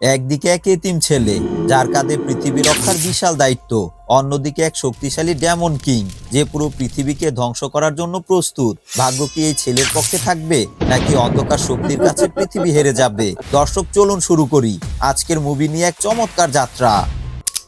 একদিকে এক এতিম ছেলে, যার কাঁধে পৃথিবী রক্ষার বিশাল দায়িত্ব, অন্যদিকে এক শক্তিশালী ড্যামন কিং, যে পুরো পৃথিবীকে ধ্বংস করার জন্য প্রস্তুত। ভাগ্য কি এই ছেলের পক্ষে থাকবে, নাকি অন্ধকার শক্তির কাছে পৃথিবী হেরে যাবে? দর্শক, চলুন শুরু করি। আজকের মুভি নিয়ে এক চমৎকার যাত্রা।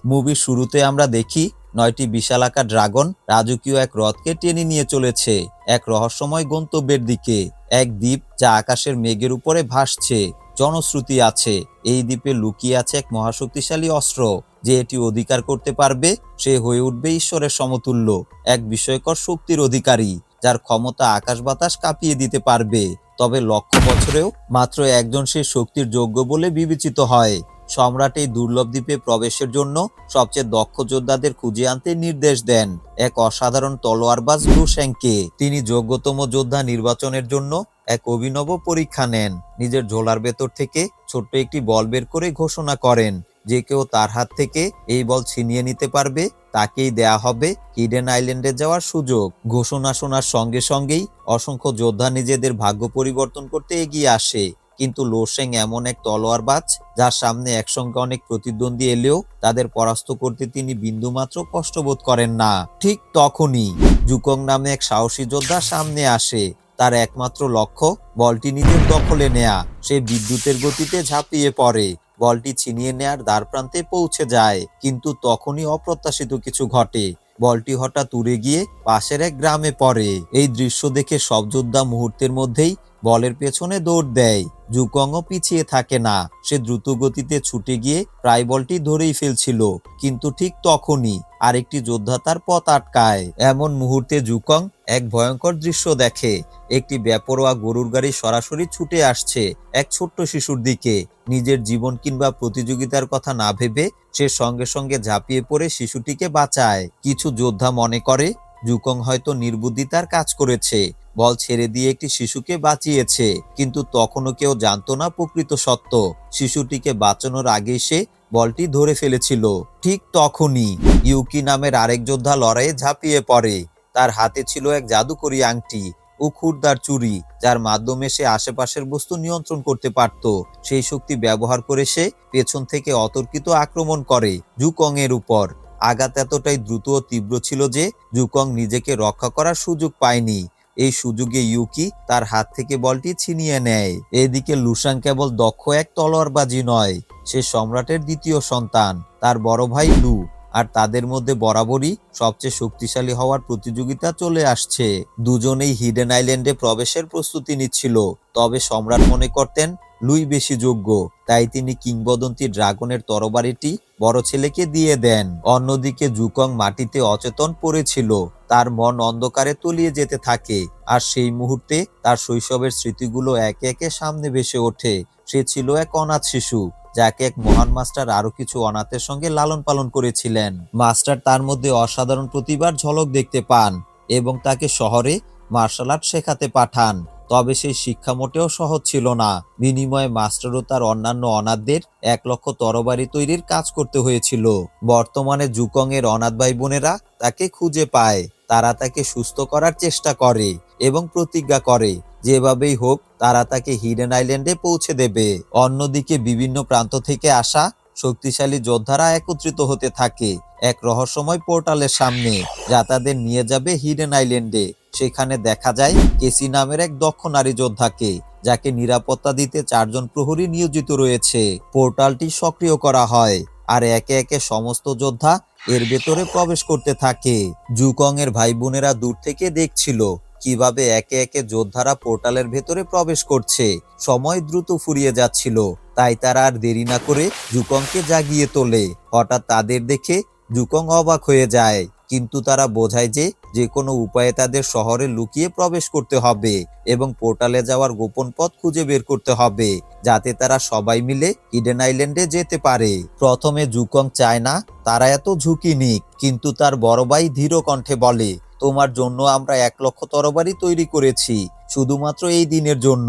মুভির শুরুতে আমরা দেখি, নয়টি বিশালাকার ড্রাগন রাজকীয় এক রথকে টেনে নিয়ে চলেছে, এক রহস্যময় গন্তব্যের দিকে। এক দ্বীপ যা আকাশের মেঘের উপরে ভাসছে, জনশ্রুতি আছে। এই দ্বীপে লুকিয়ে আছে এক মহাশক্তিশালী অস্ত্র, যে এটি অধিকার করতে পারবে, সে হয়ে উঠবে ঈশ্বরের সমতুল্য, এক বিষয়কর শক্তির অধিকারী, যার ক্ষমতা আকাশ বাতাস কাঁপিয়ে দিতে পারবে। তবে লক্ষ বছরেও মাত্র একজন সেই শক্তির যোগ্য বলে বিবেচিত হয়। সম্রাট এই দুর্লভ দ্বীপে প্রবেশের জন্য সবচেয়ে দক্ষ যোদ্ধাদের খুঁজে আনতে নির্দেশ দেন। এক অসাধারণ তলোয়ারবাজ লুশ্যাংকে তিনি যোগ্যতম যোদ্ধা নির্বাচনের জন্য এক অভিনব পরীক্ষা নেন। নিজের ঝোলার ভেতর থেকে ছোট্ট একটি বল বের করে ঘোষণা করেন, যে কেউ তার হাত থেকে এই বল ছিনিয়ে নিতে পারবে, তাকেই দেয়া হবে হিডেন আইল্যান্ডে যাওয়ার সুযোগ। ঘোষণা শোনার সঙ্গে সঙ্গেই অসংখ্য যোদ্ধা নিজেদের ভাগ্য পরিবর্তন করতে এগিয়ে আসে। কিন্তু লোসেং এমন এক তলোয়ারবাজ, যার সামনে একসঙ্গে অনেক প্রতিদ্বন্দ্বী এলেও তাদের পরাস্ত করতে তিনি বিন্দুমাত্র কষ্টবোধ করেন না। ঠিক তখনই জুকং নামে এক সাহসী যোদ্ধা সামনে আসে। তার একমাত্র লক্ষ্য, বলটি নিজের দখলে নেয়া। সে বিদ্যুতের গতিতে ঝাঁপিয়ে পড়ে। বলটি ছিনিয়ে নেয়ার দ্বার প্রান্তে পৌঁছে যায়, কিন্তু তখনই অপ্রত্যাশিত কিছু ঘটে। বলটি হঠাৎ উড়ে গিয়ে পাশের এক গ্রামে পড়ে। এই দৃশ্য দেখে সব যোদ্ধা মুহূর্তের মধ্যেই বলের পেছনে দৌড় দেয়। জুকংও পিছিয়ে থাকে না। সে দ্রুত গতিতে ছুটে গিয়ে প্রায় বলটি ধরেই ফেলছিল, কিন্তু ঠিক তখনই আরেকটি যোদ্ধা তার পথ আটকায়। এমন মুহূর্তে জুকং এক ভয়ঙ্কর দৃশ্য দেখে। একটি বেপরোয়া গরুর গাড়ি সরাসরি ছুটে আসছে এক ছোট্ট শিশুর দিকে। নিজের জীবন কিংবা প্রতিযোগিতার কথা না ভেবে সে সঙ্গে সঙ্গে ঝাঁপিয়ে পড়ে শিশুটিকে বাঁচায়। কিছু যোদ্ধা মনে করে জুকং হয়তো নির্বুদ্ধিতার কাজ করেছে। বল ছেড়ে দিয়ে একটি শিশুকে বাঁচিয়েছে, কিন্তু তখনও কেউ জানতো না প্রকৃত সত্য। শিশুটিকে বাঁচানোর আগে সে বলটি ধরে ফেলেছিল। ঠিক তখনই ইউকি নামের আরেক যোদ্ধা লড়াইয়ে ঝাঁপিয়ে পড়ে। তার হাতে ছিল এক জাদুকরি আংটি ও খুরদার চুরি যার মাধ্যমে সে আশেপাশের বস্তু নিয়ন্ত্রণ করতে পারত। সেই শক্তি ব্যবহার করে সে পেছন থেকে অতর্কিত আক্রমণ করে জুকং এর উপর। আঘাত এতটাই দ্রুত ও তীব্র ছিল যে জুকং নিজেকে রক্ষা করার সুযোগ পায়নি। এই সুযোগে ইউকি তার হাত থেকে বলটি ছিনিয়ে নেয়। এদিকে লুসাং কেবল দক্ষ এক তলোয়ারবাজি নয়, সে সম্রাটের দ্বিতীয় সন্তান, তার বড় ভাই লু। আর তাদের মধ্যে বরাবরই সবচেয়ে শক্তিশালী হওয়ার প্রতিযোগিতা চলে আসছে। দুজনেই হিডেন আইল্যান্ডে প্রবেশের প্রস্তুতি নিচ্ছিল, তবে সম্রাট মনে করতেন লুই বেশি যোগ্য, তাই তিনি কিংবদন্তি ড্রাগনের তরবারিটি বড় ছেলেকে দিয়ে দেন। অন্যদিকে জুকং মাটিতে অচেতন পড়েছিল তার মন অন্ধকারে তলিয়ে যেতে থাকে, আর সেই মুহূর্তে তার শৈশবের স্মৃতিগুলো একে একে সামনে ভেসে ওঠে। সে ছিল এক অনাথ শিশু, যাকে এক মহান মাস্টার আরও কিছু অনাথের সঙ্গে লালন পালন করেছিলেন। মাস্টার তার মধ্যে অসাধারণ প্রতিভার ঝলক দেখতে পান এবং তাকে শহরে মার্শাল আর্ট শেখাতে পাঠান, তবে সেই শিক্ষা মোটেও সহজ ছিল না। বিনিময়ে মাস্টারও তার অন্যান্য অনাথদের এক লক্ষ তরবারি তৈরির কাজ করতে হয়েছিল। বর্তমানে জুকং এর অনাথ ভাই বোনেরা তাকে খুঁজে পায়। তারা তাকে সুস্থ করার চেষ্টা করে এবং প্রতিজ্ঞা করে। যেভাবেই হোক, তারা তাকে হিডেন আইল্যান্ডে পৌঁছে দেবে। অন্যদিকে বিভিন্ন প্রান্ত থেকে আসা শক্তিশালী যোদ্ধারা একত্রিত হতে থাকে এক রহস্যময় পোর্টালের সামনে, যা তাদের নিয়ে যাবে হিডেন আইল্যান্ডে। সেখানে দেখা যায়, কেসি নামের এক দক্ষ নারী যোদ্ধাকে, যাকে নিরাপত্তা দিতে চারজন প্রহরী নিয়োজিত রয়েছে। পোর্টালটি সক্রিয় করা হয়। আর একে একে সমস্ত যোদ্ধা এর ভেতরে প্রবেশ করতে থাকে। জুকং এর ভাই বোনেরা দূর থেকে দেখছিল কীভাবে একে একে যোদ্ধারা পোর্টালের ভেতরে প্রবেশ করছে। সময় দ্রুত ফুরিয়ে যাচ্ছিল, তাই তারা আর দেরি না করে জুকংকে জাগিয়ে তোলে। হঠাৎ তাদের দেখে জুকং অবাক হয়ে যায়। কিন্তু তারা বোঝায় যে যে কোনো উপায়ে তাদের শহরে লুকিয়ে প্রবেশ করতে হবে এবং পোর্টালে যাওয়ার গোপন পথ খুঁজে বের করতে হবে যাতে তারা সবাই মিলে ইডেন আইল্যান্ডে যেতে পারে। প্রথমে জুকং চায় না, তারা এত ঝুঁকি নিক, কিন্তু তার বড় ভাই ধীর কণ্ঠে বলে, তোমার জন্য আমরা এক লক্ষ তরবারি তৈরি করেছি, শুধুমাত্র এই দিনের জন্য।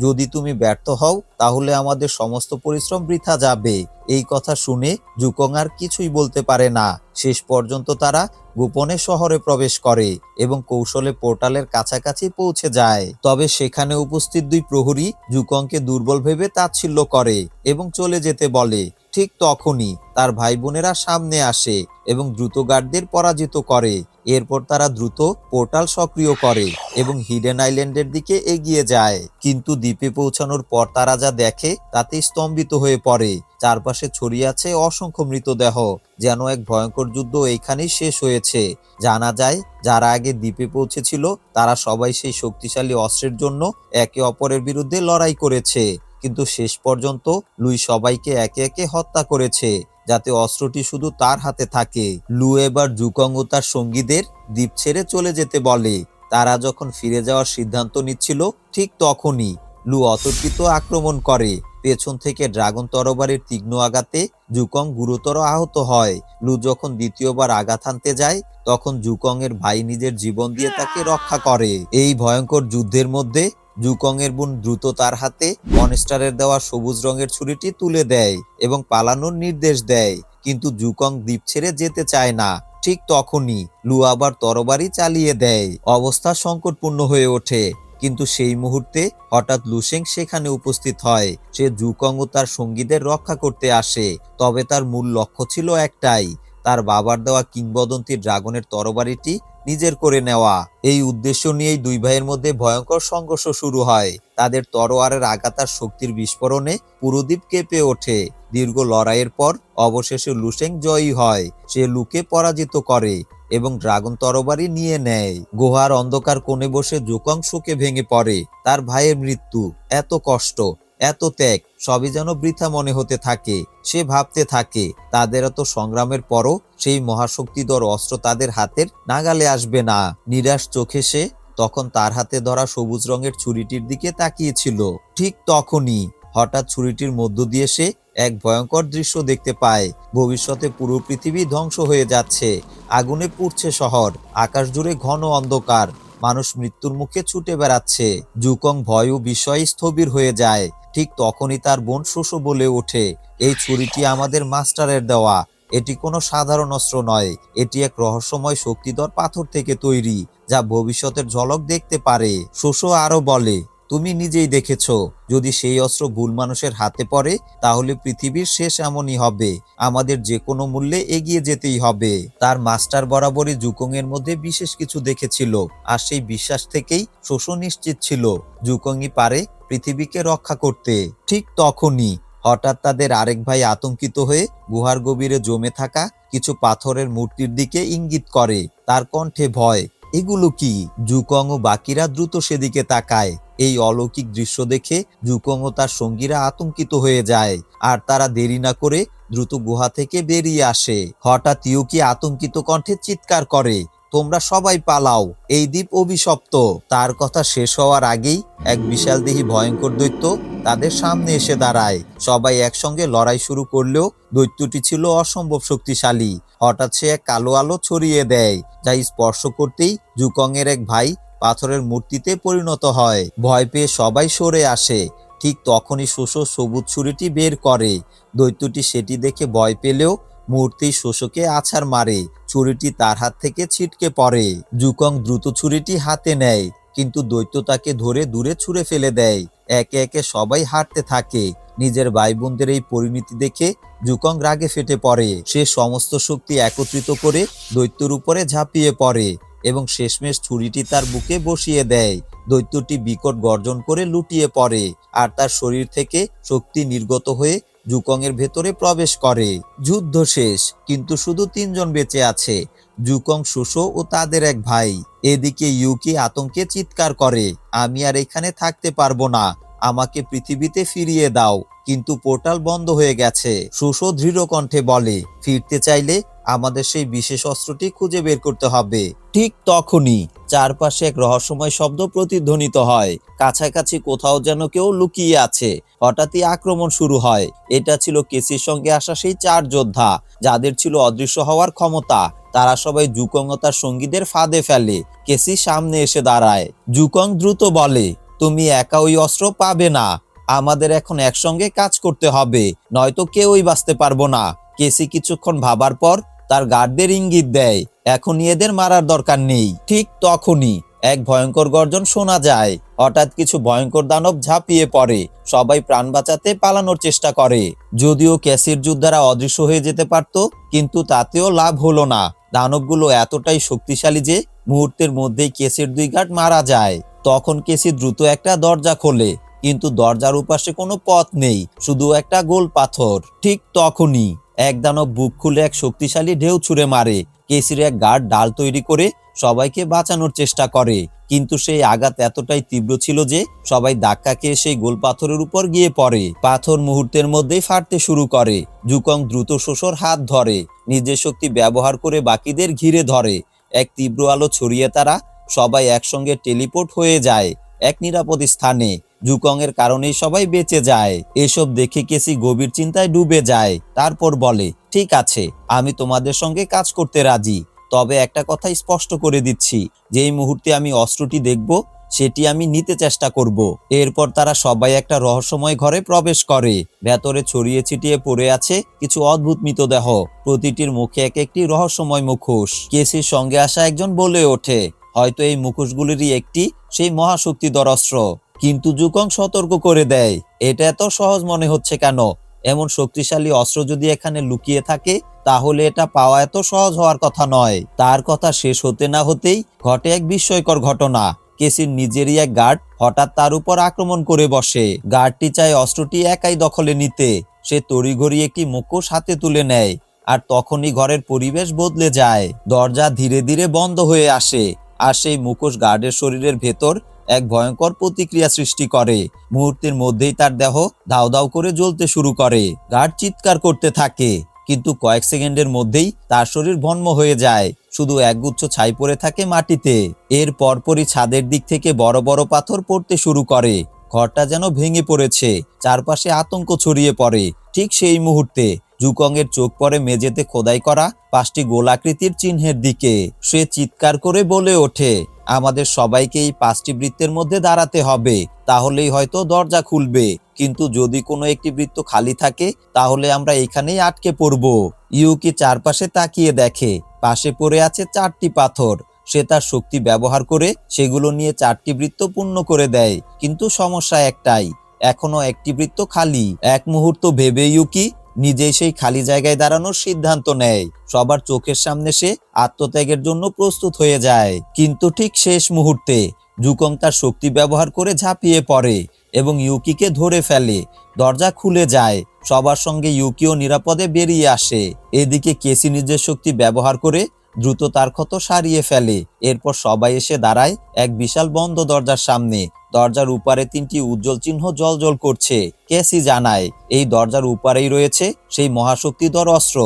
যদি তুমি ব্যর্থ হও, তাহলে আমাদের সমস্ত পরিশ্রম বৃথা যাবে। এই কথা শুনে জুকং আর কিছুই বলতে পারে না। শেষ পর্যন্ত তারা গোপনে শহরে প্রবেশ করে এবং কৌশলে পোর্টালের কাছাকাছি পৌঁছে যায়। তবে সেখানে উপস্থিত দুই প্রহরী জুকংকে দুর্বল ভেবে তাচ্ছিল্য করে এবং চলে যেতে বলে। ঠিক তখনই তার ভাই বোনেরা সামনে আসে এবং দ্রুত গার্ডদের পরাজিত করে। এরপর তারা দ্রুত পোর্টাল সক্রিয় করে এবং হিডেন আইল্যান্ডের দিকে এগিয়ে যায়। কিন্তু দ্বীপে পৌঁছানোর পর তারা যা দেখে তাতে স্তম্ভিত হয়ে পড়ে। চারপাশে ছড়িয়ে আছে অসংখ্য মৃতদেহ। যেন এক ভয়ঙ্কর যুদ্ধ এইখানেই শেষ হয়েছে। জানা যায়, যারা আগে দ্বীপে পৌঁছেছিল, তারা সবাই সেই শক্তিশালী অস্ত্রের জন্য একে অপরের বিরুদ্ধে লড়াই করেছে। কিন্তু শেষ পর্যন্ত লুই সবাইকে একে একে হত্যা করেছে, যাতে অস্ত্রটি শুধু তার হাতে থাকে। লু এবার জুকং ও তার সঙ্গীদের দ্বীপ ছেড়ে চলে যেতে বলে। তারা যখন ফিরে যাওয়ার সিদ্ধান্ত নিচ্ছিল, ঠিক তখনই লু অতর্কিত আক্রমণ করে। পেছন থেকে ড্রাগন তরবারির তীক্ষ্ণ আঘাতে জুকং গুরুতর আহত হয়। লু যখন দ্বিতীয়বার আঘাত হানতে যায়, তখন জুকং এর ভাই নিজের জীবন দিয়ে তাকে রক্ষা করে। এই ভয়ঙ্কর যুদ্ধের মধ্যে জুকং এর বোন দ্রুত তার হাতে মনস্টারের দেওয়া সবুজ রঙের ছুরিটি তুলে দেয় এবং পালানোর নির্দেশ দেয়। কিন্তু জুকং দ্বীপ ছেড়ে যেতে চায় না। ঠিক তখনই লু আবার তরবারি চালিয়ে দেয়। অবস্থা সংকটপূর্ণ হয়ে ওঠে। কিন্তু সেই মুহূর্তে হঠাৎ লুসেং সেখানে উপস্থিত হয়। সে জুকং ও তার সঙ্গীদের রক্ষা করতে আসে। তবে তার মূল লক্ষ্য ছিল একটাই, তার বাবার দেওয়া কিংবদন্তি ড্রাগনের তরবারিটি নিজের করে নেওয়া। এই উদ্দেশ্য নিয়েই দুই ভাইয়ের মধ্যে ভয়ঙ্কর সংঘর্ষ শুরু হয়। তাদের তরোয়ারের আঘাতার শক্তির বিস্ফোরণে পুরোদ্বীপ কেঁপে ওঠে। দীর্ঘ লড়াইয়ের পর অবশেষে লুসেং জয়ী হয়। সে লুকে পরাজিত করে। এবং ড্রাগন তরবারি নিয়ে নেয়। গুহার অন্ধকার কোণে বসে জোকং শোকে ভেঙে পড়ে। তার ভাইয়ের মৃত্যু। এত কষ্ট, এত ত্যাগ, সবই যেন বৃথা মনে হতে থাকে। সে ভাবতে থাকে, তাদের এত সংগ্রামের পরও সেই মহাশক্তিধর অস্ত্র তাদের হাতের নাগালে আসবে না। নিরাশ চোখে সে তখন তার হাতে ধরা সবুজ রঙের ছুরিটির দিকে তাকিয়েছিল। ঠিক তখনই হঠাৎ ছুরিটির মধ্য দিয়ে সে এক ভয়ঙ্কর দৃশ্য দেখতে পায়। ভবিষ্যতে পুরো পৃথিবী ধ্বংস হয়ে যাচ্ছে। আগুনে পুড়ছে শহর। আকাশ জুড়ে ঘন অন্ধকার। মানুষ মৃত্যুর মুখে ছুটে বেড়াচ্ছে। জুকং ভয় ও বিষয়ে স্থবির হয়ে যায়। ঠিক তখনই তার বোন শোষো বলে ওঠে, এই ছুরিটি আমাদের মাস্টারের দেওয়া। এটি কোনো সাধারণ অস্ত্র নয়। এটি এক রহস্যময় শক্তিধর পাথর থেকে তৈরি, যা ভবিষ্যতের ঝলক দেখতে পারে। শোষো আরও বলে তুমি নিজেই দেখেছ, যদি সেই অস্ত্র ভুল মানুষের হাতে পড়ে, তাহলে পৃথিবীর শেষ এমনই হবে। আমাদের যে কোনো মূল্যে এগিয়ে যেতেই হবে। তার মাস্টার বরাবরই জুকং এর মধ্যে বিশেষ কিছু দেখেছিল, আর সেই বিশ্বাস থেকেই শোষ নিশ্চিত ছিল। জুকংই পারে পৃথিবীকে রক্ষা করতে। ঠিক তখনই হঠাৎ তাদের আরেক ভাই আতঙ্কিত হয়ে গুহার গভীরে জমে থাকা কিছু পাথরের মূর্তির দিকে ইঙ্গিত করে। তার কণ্ঠে ভয় এগুলো কি? জুকং ও বাকিরা দ্রুত সেদিকে তাকায়। এই অলৌকিক দৃশ্য দেখে জুকং ও তার সঙ্গীরা আতঙ্কিত হয়ে যায় আর তারা দেরি না করে দ্রুত গুহা থেকে বেরিয়ে আসে। হঠাৎ ইউকি আতঙ্কিত কণ্ঠে চিৎকার করে, তোমরা সবাই পালাও, এই দ্বীপ অভিশপ্ত। তার কথা শেষ হওয়ার আগেই এক বিশাল দেহী ভয়ঙ্কর দৈত্য তাদের সামনে এসে দাঁড়ায়। সবাই একসঙ্গে লড়াই শুরু করলেও দৈত্যটি ছিল অসম্ভব শক্তিশালী। হঠাৎ সে এক কালো আলো ছড়িয়ে দেয়, যা স্পর্শ করতেই জুকং এর এক ভাই পাথরের মূর্তিতে পরিণত হয়। ভয় পেয়ে সবাই সরে আসে। ঠিক তখনই শোষো সবুজ ছুরিটি বের করে। দৈত্যটি সেটি দেখে ভয় পেলেও মূর্তি শোষকে আছাড় মারে। ছুরিটি তার হাত থেকে ছিটকে পড়ে। জুকং দ্রুত ছুরিটি হাতে নেয়। কিন্তু দৈত্য তাকে ধরে দূরে ছুঁড়ে ফেলে দেয়। একে একে সবাই হাঁটতে থাকে। নিজের ভাই বোনদের এই পরিণতি দেখে জুকং রাগে ফেটে পড়ে। সে সমস্ত শক্তি একত্রিত করে দৈত্যর উপরে ঝাঁপিয়ে পড়ে এবং শেষমেশ ছুরিটি তার বুকে বসিয়ে দেয়। দৈত্যটি বিকট গর্জন করে লুটিয়ে পড়ে আর তার শরীর থেকে শক্তি নির্গত হয়ে জুকং এর ভেতরে প্রবেশ করে। যুদ্ধ শেষ, কিন্তু শুধু তিনজন বেঁচে আছে। জুকং, সুসো ও তাদের এক ভাই। এদিকে ইউকি আতঙ্কে চিৎকার করে, আমি আর এখানে থাকতে পারব না। আমাকে পৃথিবীতে ফিরিয়ে দাও। কিন্তু পোর্টাল বন্ধ হয়ে গেছে। সুসো দৃঢ় কণ্ঠে বলে, ফিরতে চাইলে আমাদের সেই বিশেষ অস্ত্রটি খুঁজে বের করতে হবে। ঠিক তখনই চারপাশে এক রহস্যময় শব্দ প্রতিধ্বনিত হয়। কাছাকাছি কোথাও যেন কেউ লুকিয়ে আছে। হঠাৎই আক্রমণ শুরু হয়। এটা ছিল কেসির সঙ্গে আসা সেই চার যোদ্ধা, যাদের ছিল অদৃশ্য হওয়ার ক্ষমতা। তারা সবাই জুকং ও তার সঙ্গীদের ফাঁদে ফেলে। কেসি সামনে এসে দাঁড়ায়। জুকং দ্রুত বলে, তুমি একা ওই অস্ত্র পাবে না। আমাদের এখন একসঙ্গে কাজ করতে হবে, নয়তো কেউই বাঁচতে পারব না। কেসি কিছুক্ষণ ভাবার পর তার গার্ডদের ইঙ্গিত দেয়, এখনই এদের মারার দরকার নেই। ঠিক তখনই এক ভয়ঙ্কর গর্জন শোনা যায়। হঠাৎ কিছু ভয়ঙ্কর দানব ঝাঁপিয়ে পড়ে। সবাই প্রাণ বাঁচাতে পালানোর চেষ্টা করে। যদিও ক্যাসির যোদ্ধারা অদৃশ্য হয়ে যেতে পারত, কিন্তু তাতেও লাভ হলো না। দানবগুলো এতটাই শক্তিশালী যে মুহূর্তের মধ্যেই কেসের দুই ঘাট মারা যায়। তখন কেসি দ্রুত একটা দরজা খোলে, কিন্তু দরজার উপাশে কোনো পথ নেই, শুধু একটা গোল পাথর। ঠিক তখনই এক দানব বুক খুলে এক শক্তিশালী ঢেউ ছুঁড়ে মারে। কেসির এক গার্ড ডাল তৈরি করে সবাইকে বাঁচানোর চেষ্টা করে। কিন্তু সেই আঘাত এতটাই তীব্র ছিল যে সবাই ধাক্কা খেয়ে সেই গোল পাথরের উপর গিয়ে পড়ে। পাথর মুহূর্তের মধ্যেই ফাটতে শুরু করে। জুকং দ্রুত শোষর হাত ধরে। নিজের শক্তি ব্যবহার করে বাকিদের ঘিরে ধরে। এক তীব্র আলো ছড়িয়ে তারা সবাই একসঙ্গে টেলিপোর্ট হয়ে যায়। এক নিরাপদ স্থানে। জুকং এর কারণেই সবাই বেঁচে যায়। এসব দেখে কেসি গভীর চিন্তায় ডুবে যায়। তারপর বলে, ঠিক আছে, আমি তোমাদের সঙ্গে কাজ করতে রাজি। তবে একটা কথা স্পষ্ট করে দিচ্ছি। যেই মুহূর্তে আমি অস্ত্রটি দেখব, সেটি আমি নিতে চেষ্টা করব। এরপর তারা সবাই একটা রহস্যময় ঘরে প্রবেশ করে। ভেতরে ছড়িয়ে ছিটিয়ে পড়ে আছে কিছু অদ্ভুত মৃতদেহ। প্রতিটির মুখে এক একটি রহস্যময় মুখোশ। কেসির সঙ্গে আসা একজন বলে ওঠে হয়তো এই মুখোশগুলিরই একটি সেই মহাশক্তিধর অস্ত্র কিন্তু জুকং সতর্ক করে দেয়। এটা এত সহজ মনে হচ্ছে কেন? এমন শক্তিশালী অস্ত্র যদি এখানে লুকিয়ে থাকে, তাহলে এটা পাওয়া এত সহজ হওয়ার কথা নয়। তার কথা শেষ হতে না হতেই ঘটে এক বিস্ময়কর ঘটনা। কেসির নিজেরই এক গার্ড হঠাৎ তার উপর আক্রমণ করে বসে। গার্ডটি চায় অস্ত্রটি একাই দখলে নিতে। সে তড়িঘড়ি একটি মুখোশ হাতে তুলে নেয়। আর তখনই ঘরের পরিবেশ বদলে যায়। দরজা ধীরে ধীরে বন্ধ হয়ে আসে। আর সেই মুখোশ গার্ডের শরীরের ভেতর এক ভয়ঙ্কর প্রতিক্রিয়া সৃষ্টি করে। মুহূর্তের মধ্যেই তার দেহ দাও দাও করে জ্বলতে শুরু করে। গার্ড চিৎকার করতে থাকে, কিন্তু কয়েক সেকেন্ডের মধ্যেই তার শরীর ভন্ম হয়ে যায়। শুধু একগুচ্ছ ছাই পড়ে থাকে মাটিতে। এর পরপরই ছাদের দিক থেকে বড় বড় পাথর পড়তে শুরু করে। ঘরটা যেন ভেঙে পড়েছে, চারপাশে আতঙ্ক ছড়িয়ে পড়ে। ঠিক সেই মুহূর্তে জুকংয়ের চোখ পড়ে মেঝেতে খোদাই করা পাঁচটি গোলাকৃতির চিহ্নের দিকে। সে চিৎকার করে বলে ওঠে, আমাদের সবাইকে এই পাঁচটি বৃত্তের মধ্যে দাঁড়াতে হবে, তাহলেই হয়তো দরজা খুলবে। কিন্তু যদি কোনো একটি বৃত্ত খালি থাকে, তাহলে আমরা এখানেই আটকে পড়ব। ইউকি চারপাশে তাকিয়ে দেখে, পাশে পড়ে আছে চারটি পাথর। সে তার শক্তি ব্যবহার করে সেগুলো নিয়ে চারটি বৃত্ত পূর্ণ করে দেয়। কিন্তু সমস্যা একটাই, এখনও একটি বৃত্ত খালি। এক মুহূর্ত ভেবে ইউকি নিজেই সেই খালি জায়গায় দাঁড়ানোর সিদ্ধান্ত নেয়। সবার চোখের সামনে সে আত্মত্যাগের জন্য প্রস্তুত হয়ে যায়। কিন্তু ঠিক শেষ মুহূর্তে জুকং তার শক্তি ব্যবহার করে ঝাঁপিয়ে পড়ে এবং ইউকিকে ধরে ফেলে। দরজা খুলে যায়। সবার সঙ্গে ইউকিও নিরাপদে বেরিয়ে আসে। এদিকে কেসি নিজের শক্তি ব্যবহার করে দ্রুত তার ক্ষত সারিয়ে ফেলে। এরপর সবাই এসে দাঁড়ায় এক বিশাল বন্ধ দরজার সামনে। দরজার উপারে তিনটি উজ্জ্বল চিহ্ন জলজল করছে। কেসি জানায়, এই দরজার উপারেই রয়েছে সেই মহাশক্তিধর অস্ত্র,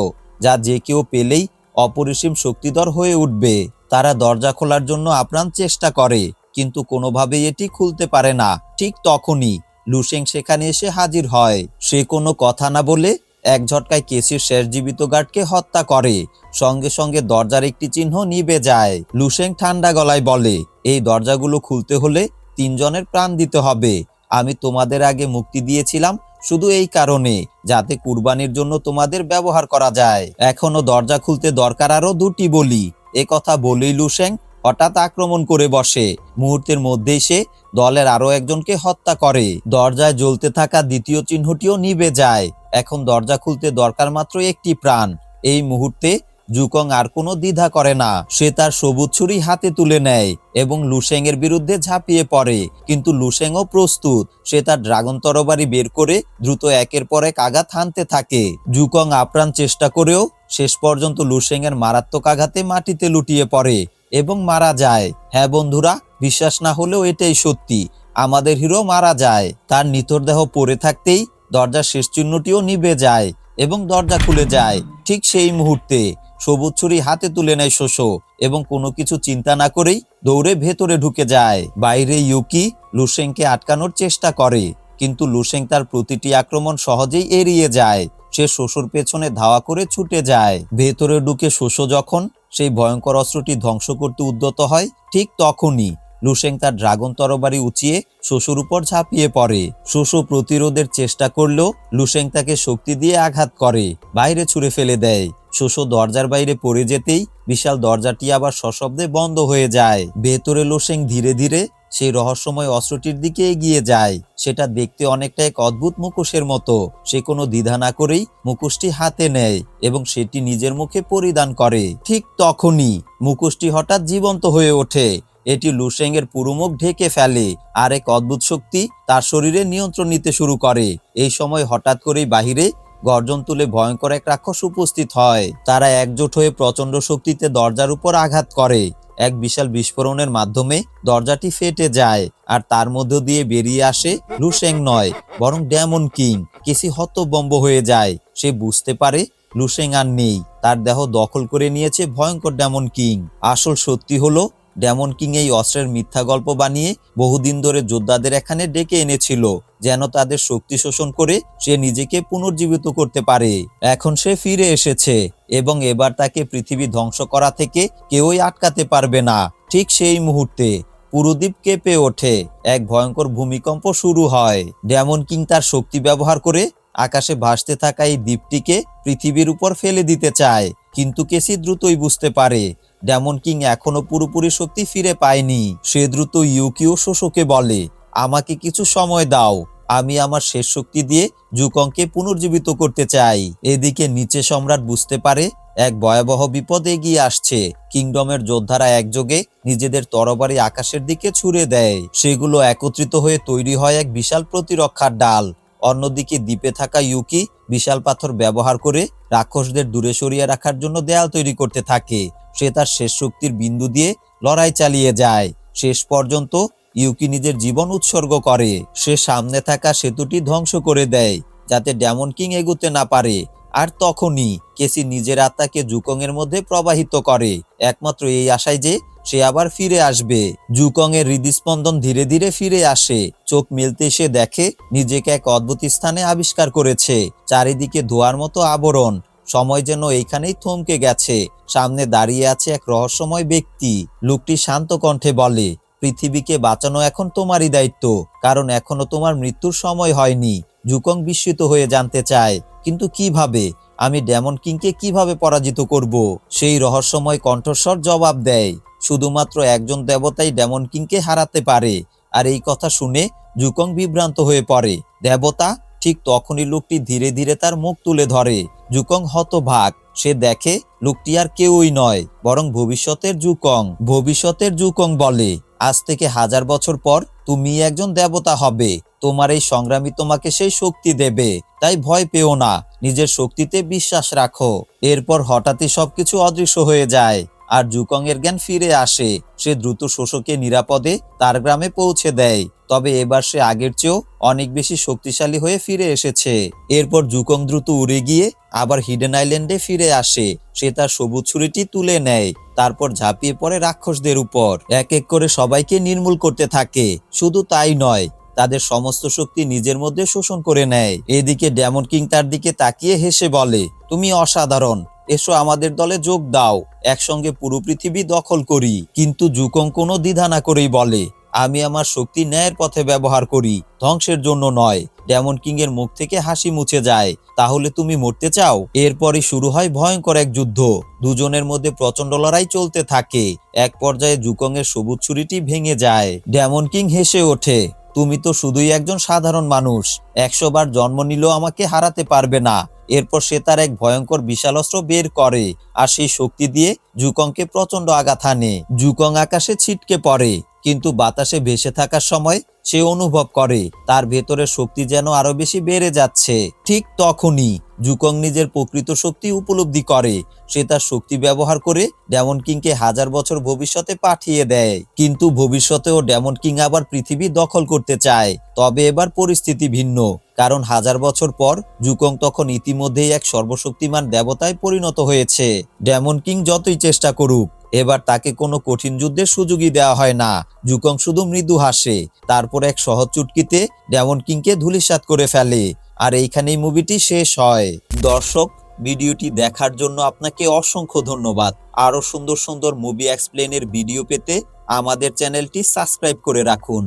যা যে কেউ পেলেই অপরিসীম শক্তিধর হয়ে উঠবে। তারা দরজা খোলার জন্য আপ্রাণ চেষ্টা করে, কিন্তু কোনোভাবেই এটি খুলতে পারে না। ঠিক তখনই লুসেং সেখানে এসে হাজির হয়। সে কোনো কথা না বলে এক ঝটকায় কেসির শেষ জীবিত গার্ডকে হত্যা করে। সঙ্গে সঙ্গে দরজার একটি চিহ্ন নিবে যায়। লুসেং ঠান্ডা গলায় বলে, এই দরজাগুলো খুলতে হলে তিনজনের প্রাণ দিতে হবে। আমি তোমাদের আগে মুক্তি দিয়েছিলাম শুধু এই কারণে, যাতে কুরবানির জন্য তোমাদের ব্যবহার করা যায়। এখনও দরজা খুলতে দরকার আরও দুটি বলি। এ কথা বলেই লুসেং হঠাৎ আক্রমণ করে বসে। মুহূর্তের মধ্যেই সে দলের আরও একজনকে হত্যা করে। দরজায় জ্বলতে থাকা দ্বিতীয় চিহ্নটিও নিভে যায়। এখন দরজা খুলতে দরকার মাত্র একটি প্রাণ। এই মুহূর্তে জুকং আর কোনো দ্বিধা করে না। সে তার সবুজ ছুরি হাতে তুলে নেয় এবং লুসেং এর বিরুদ্ধে ঝাঁপিয়ে পড়ে। কিন্তু লুসেংও প্রস্তুত। সে তার ড্রাগন তরবারি বের করে দ্রুত একের পর এক আঘাত হানতে থাকে। জুকং আপ্রাণ চেষ্টা করেও শেষ পর্যন্ত লুসেং এর মারাত্মক আঘাতে মাটিতে লুটিয়ে পড়ে এবং মারা যায়। হ্যাঁ বন্ধুরা, বিশ্বাস না হলেও এটাই সত্যি। আমাদের হিরো মারা যায়। তার নিথর দেহ পড়ে থাকতেই দরজার শেষ চিহ্নটিও নিভে যায় এবং দরজা খুলে যায়। ঠিক সেই মুহূর্তে সবুজ ছুরি হাতে তুলে নেয় শোষো এবং কোনো কিছু চিন্তা না করেই দৌড়ে ভেতরে ঢুকে যায়। বাইরে ইউকি লুসেংকে আটকানোর চেষ্টা করে, কিন্তু লুসেং তার প্রতিটি আক্রমণ সহজেই এড়িয়ে যায়। সে শোষর পেছনে ধাওয়া করে ছুটে যায়। ভেতরে ঢুকে শোষো যখন সেই ভয়ঙ্কর অস্ত্রটি ধ্বংস করতে উদ্যত হয়, ঠিক তখনই লুসেং তার ড্রাগন তরবারি উঁচিয়ে শোষুর উপর ঝাঁপিয়ে পড়ে। শোষো প্রতিরোধের চেষ্টা করলেও লুসেং তাকে শক্তি দিয়ে আঘাত করে, বাইরে ছুঁড়ে ফেলে দেয়। শোষো দরজার বাইরে পড়ে যেতেই বিশাল দরজাটি আবার সশব্দে বন্ধ হয়ে যায়। ভেতরে লোসেং ধীরে ধীরে সেই রহস্যময় অস্ত্রটির দিকে এগিয়ে যায়। সেটা দেখতে অনেকটা এক অদ্ভুত মুখোশের মতো। সে কোনো দ্বিধা না করেই মুখোশটি হাতে নেয় এবং সেটি নিজের মুখে পরিধান করে। ঠিক তখনই মুখোশটি হঠাৎ জীবন্ত হয়ে ওঠে। এটি লুসেং এর পুরো মুখ ঢেকে ফেলে আর এক অদ্ভুত শক্তি তার শরীরে নিয়ন্ত্রণ নিতে শুরু করে। এই সময় হঠাৎ করেই বাহিরে গর্জন তুলে ভয়ঙ্কর এক রাক্ষস উপস্থিত হয়। তারা একজোট হয়ে প্রচণ্ড শক্তিতে দরজার উপর আঘাত করে। এক বিশাল বিস্ফোরণের মাধ্যমে দরজাটি ফেটে যায় আর তার মধ্য দিয়ে বেরিয়ে আসে লুসেং নয়, বরং ড্যামন কিং। কেসি হতবম্ব হয়ে যায়। সে বুঝতে পারে লুসেং আর নেই। তার দেহ দখল করে নিয়েছে ভয়ঙ্কর ড্যামন কিং। আসল সত্যি হলো ডেমন কিং এই অস্ত্রের মিথ্যা গল্প বানিয়ে বহুদিন ধরে যোদ্ধাদের এখানে ডেকে এনেছিল, যেন তাদের শক্তি শোষণ করে সে নিজেকে পুনর্জীবিত করতে পারে। এখন সে ফিরে এসেছে এবং এবার তাকে পৃথিবী ধ্বংস করা থেকে কেউই আটকাতে পারবে না। ঠিক সেই মুহূর্তে পুরো দ্বীপ কেঁপে ওঠে, এক ভয়ঙ্কর ভূমিকম্প শুরু হয়। ডেমন কিং তার শক্তি ব্যবহার করে আকাশে ভাসতে থাকা এই দ্বীপটিকে পৃথিবীর উপর ফেলে দিতে চায়, কিন্তু কেসি দ্রুতই বুঝতে পারে ডেমন কিং এখনও পুরোপুরি শক্তি ফিরে পায়নি। সে দ্রুত ইউকিও শোষকে বলে, আমাকে কিছু সময় দাও, আমি আমার শেষ শক্তি দিয়ে জুকংকে পুনর্জীবিত করতে চাই। এদিকে নিচে সম্রাট বুঝতে পারে, এক ভয়াবহ বিপদ এগিয়ে আসছে। কিংডমের যোদ্ধারা একযোগে নিজেদের তরবারি আকাশের দিকে ছুড়ে দেয়। সেগুলো একত্রিত হয়ে তৈরি হয় এক বিশাল প্রতিরক্ষার ডাল। অন্যদিকে দ্বীপে থাকা ইউকি বিশাল পাথর ব্যবহার করে রাক্ষসদের দূরে সরিয়ে রাখার জন্য দেয়াল তৈরি করতে থাকে। সে তার শেষ শক্তির বিন্দু দিয়ে লড়াই চালিয়ে যায়। শেষ পর্যন্ত ইউকি নিজের জীবন উৎসর্গ করে। সে সামনে থাকা সেতুটি ধ্বংস করে দেয়, যাতে ডেমন কিং এগুতে না পারে। আর তখনই কেসি নিজের আত্মাকে জুকং এর মধ্যে প্রবাহিত করে। একমাত্র এই আশায় যে সে আবার ফিরে আসবে। জুকং এর হৃদস্পন্দন ধীরে ধীরে ফিরে আসে। চোখ মিলতে সে দেখে নিজেকে এক অদ্ভুত স্থানে আবিষ্কার করেছে। চারিদিকে ধোয়ার মতো আবরণ। সময় যেন এইখানেই থমকে গেছে। সামনে দাঁড়িয়ে আছে এক রহস্যময় ব্যক্তি। লোকটি শান্ত কণ্ঠে বলে, পৃথিবীকে বাঁচানো এখন তোমারই দায়িত্ব। কারণ এখনও তোমার মৃত্যুর সময় হয়নি। জুকং বিস্মিত হয়ে জানতে চায়, কিন্তু কীভাবে? আমি ডেমন কিংকে কীভাবে পরাজিত করব? সেই রহস্যময় কণ্ঠস্বর জবাব দেয় শুধুমাত্র একজন দেবতাই ডেমন কিংকে হারাতে পারে। আর এই কথা শুনে জুকং বিভ্রান্ত হয়ে পড়ে। দেবতা ঠিক তখনই লোকটি ধীরে ধীরে তার মুখ তুলে ধরে। জুকং হতভাগ। সে দেখে লোকটি আর কেউই নয়, বরং ভবিষ্যতের জুকং। ভবিষ্যতের জুকং বলে, আজ থেকে হাজার বছর পর তুমি একজন দেবতা হবে। তোমার এই সংগ্রামী তোমাকে সেই শক্তি দেবে। তাই ভয় পেও না। নিজের শক্তিতে বিশ্বাস রাখো। এরপর হঠাৎই সবকিছু অদৃশ্য হয়ে যায়। আর জুকং এর জ্ঞান ফিরে আসে। সে দ্রুত শোষকে নিরাপদে তার গ্রামে পৌঁছে দেয়। তবে এবার সে আগের চেয়েও অনেক বেশি শক্তিশালী হয়ে ফিরে এসেছে। এরপর জুকং দ্রুত উড়ে গিয়ে আবার হিডেন আইল্যান্ডে ফিরে আসে। সে তার সবুজ ছুরিটি তুলে নেয়। তারপর ঝাঁপিয়ে পড়ে রাক্ষসদের উপর। এক এক করে সবাইকে নির্মূল করতে থাকে। শুধু তাই নয়, তাদের সমস্ত শক্তি নিজের মধ্যে শোষণ করে নেয়। এদিকে ডেমন কিং তার দিকে তাকিয়ে হেসে বলে, তুমি অসাধারণ। এসো আমাদের দলে যোগ দাও, একসঙ্গে পুরো পৃথিবী দখল করি। কিন্তু জুকং কোনো দ্বিধা না করেই বলে, আমি আমার শক্তি ন্যায়ের পথে ব্যবহার করি, ধ্বংসের জন্য নয়। ডেমন কিং এর মুখ থেকে হাসি মুছে যায়। তাহলে তুমি মরতে চাও? এরপরই শুরু হয় ভয়ঙ্কর এক যুদ্ধ। দুজনের মধ্যে প্রচণ্ড লড়াই চলতে থাকে। এক পর্যায়ে জুকং এর সবুজ ছুরিটি ভেঙে যায়। ডেমন কিং হেসে ওঠে, তুমি তো শুধুই একজন সাধারণ মানুষ। একশো বার জন্ম নিলেও আমাকে হারাতে পারবে না। এরপর সে তার এক ভয়ঙ্কর বিশাল অস্ত্র বের করে আর সেই শক্তি দিয়ে জুকংকে প্রচণ্ড আঘাত হানে। জুকং আকাশে ছিটকে পড়ে, কিন্তু বাতাসে ভেসে থাকার সময় সে অনুভব করে, তার ভেতরে শক্তি যেন আরও বেশি বেড়ে যাচ্ছে। ঠিক তখনই জুকং নিজের প্রকৃত শক্তি উপলব্ধি করে। সে তার শক্তি ব্যবহার করে ডেমন কিংকে হাজার বছর ভবিষ্যতে পাঠিয়ে দেয়। কিন্তু ভবিষ্যতেও ডেমন কিং আবার পৃথিবী দখল করতে চায়। তবে এবার পরিস্থিতি ভিন্ন। কারণ হাজার বছর পর জুকং তখন ইতিমধ্যেই এক সর্বশক্তিমান দেবতায় পরিণত হয়েছে। ডেমন কিং যতই চেষ্টা করুক, এবার তাকে কোনো কঠিন যুদ্ধের সুযোগই দেওয়া হয় না। জুকং শুধু মৃদু হাসে, তারপর এক সহজ চুটকিতে ডেমন কিংকে ধুলিসাৎ করে ফেলে, আর এইখানেই মুভিটি শেষ হয়। দর্শক, ভিডিওটি দেখার জন্য আপনাকে অসংখ্য ধন্যবাদ। আরও সুন্দর সুন্দর মুভি এক্সপ্লেনের ভিডিও পেতে আমাদের চ্যানেলটি সাবস্ক্রাইব করে রাখুন।